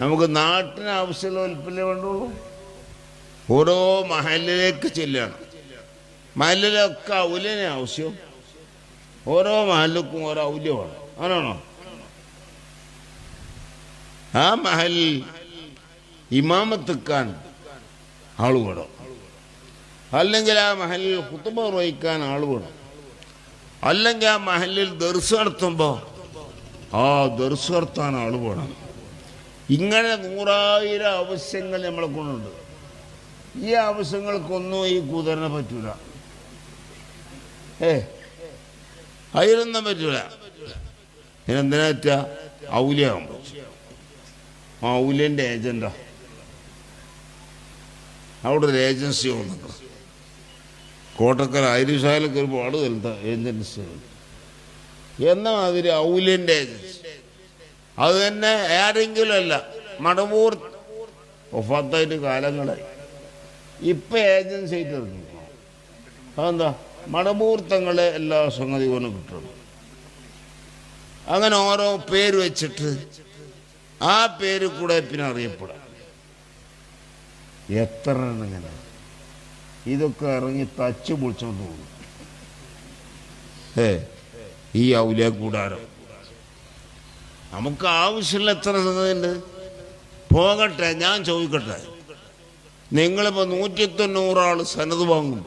നമുക്ക് നാട്ടിന് ആവശ്യമുള്ള ഉൽപ്പന്നേ വേണ്ടുള്ളൂ. ഓരോ മഹലിലേക്ക് ചെല്ലണം മഹലിലൊക്കെ ഔലിനെ ആവശ്യം. ഓരോ മഹലിക്കും ഓരോ ഔല്യമാണ് അങ്ങനെയാണോ? ആ മഹലിൽ ഇമാമത്തെക്കാൻ ആൾ വേണം. അല്ലെങ്കിൽ ആ മഹലിൽ കുത്തുബ നിർവഹിക്കാൻ ആൾ വേണം. അല്ലെങ്കിൽ ആ മഹലിൽ ദർസ് നടത്തുമ്പോൾ ആ ദർസ് നടത്താൻ ആൾ വേണം. ഇങ്ങനെ നൂറായിരം ആവശ്യങ്ങൾ നമ്മളെ കൊണ്ടുണ്ട്. ഈ ആവശ്യങ്ങൾക്കൊന്നും ഈ കൂതറിനെ പറ്റൂല. ഏ? അതിനൊന്നും പറ്റൂല. പിന്നെന്തിനാ പറ്റുക ഔലിയാകും ആ ഔലിയന്റെ ഏജന്റാ അവിടെ ഒരു ഏജൻസി വന്നിട്ടുണ്ട്. കോട്ടക്കൽ ഐരിഷാലൊക്കെ ഒരുപാട് ഏജൻസികൾ ഏജൻസി എന്ന മാതിരി ഔലിയന്റെ ഏജൻസി. അത് തന്നെ ആരെങ്കിലും അല്ല. മടവൂർ ഒഫാത്തായിട്ട് കാലങ്ങളായി. ഇപ്പം ഏജൻസി ആയിട്ട് ഇറങ്ങിക്കണം അതെന്താ? മടമൂർത്തങ്ങളെ എല്ലാ സംഗതികളും കിട്ടണം. അങ്ങനെ ഓരോ പേര് വെച്ചിട്ട് ആ പേര് കൂടെ പിന്നെ അറിയപ്പെടാം. എത്ര ഇങ്ങനെ? ഇതൊക്കെ ഇറങ്ങി തച്ച് പൊളിച്ചോണ്ട് പോകും. ഏ ഈ ഔലിയ കൂടാരം. നമുക്ക് ആവശ്യമില്ല എത്ര സംഗതിയുണ്ട് പോകട്ടെ ഞാൻ ചോദിക്കട്ടെ. നിങ്ങളിപ്പോൾ നൂറ്റി തൊണ്ണൂറാൾ സനത് വാങ്ങും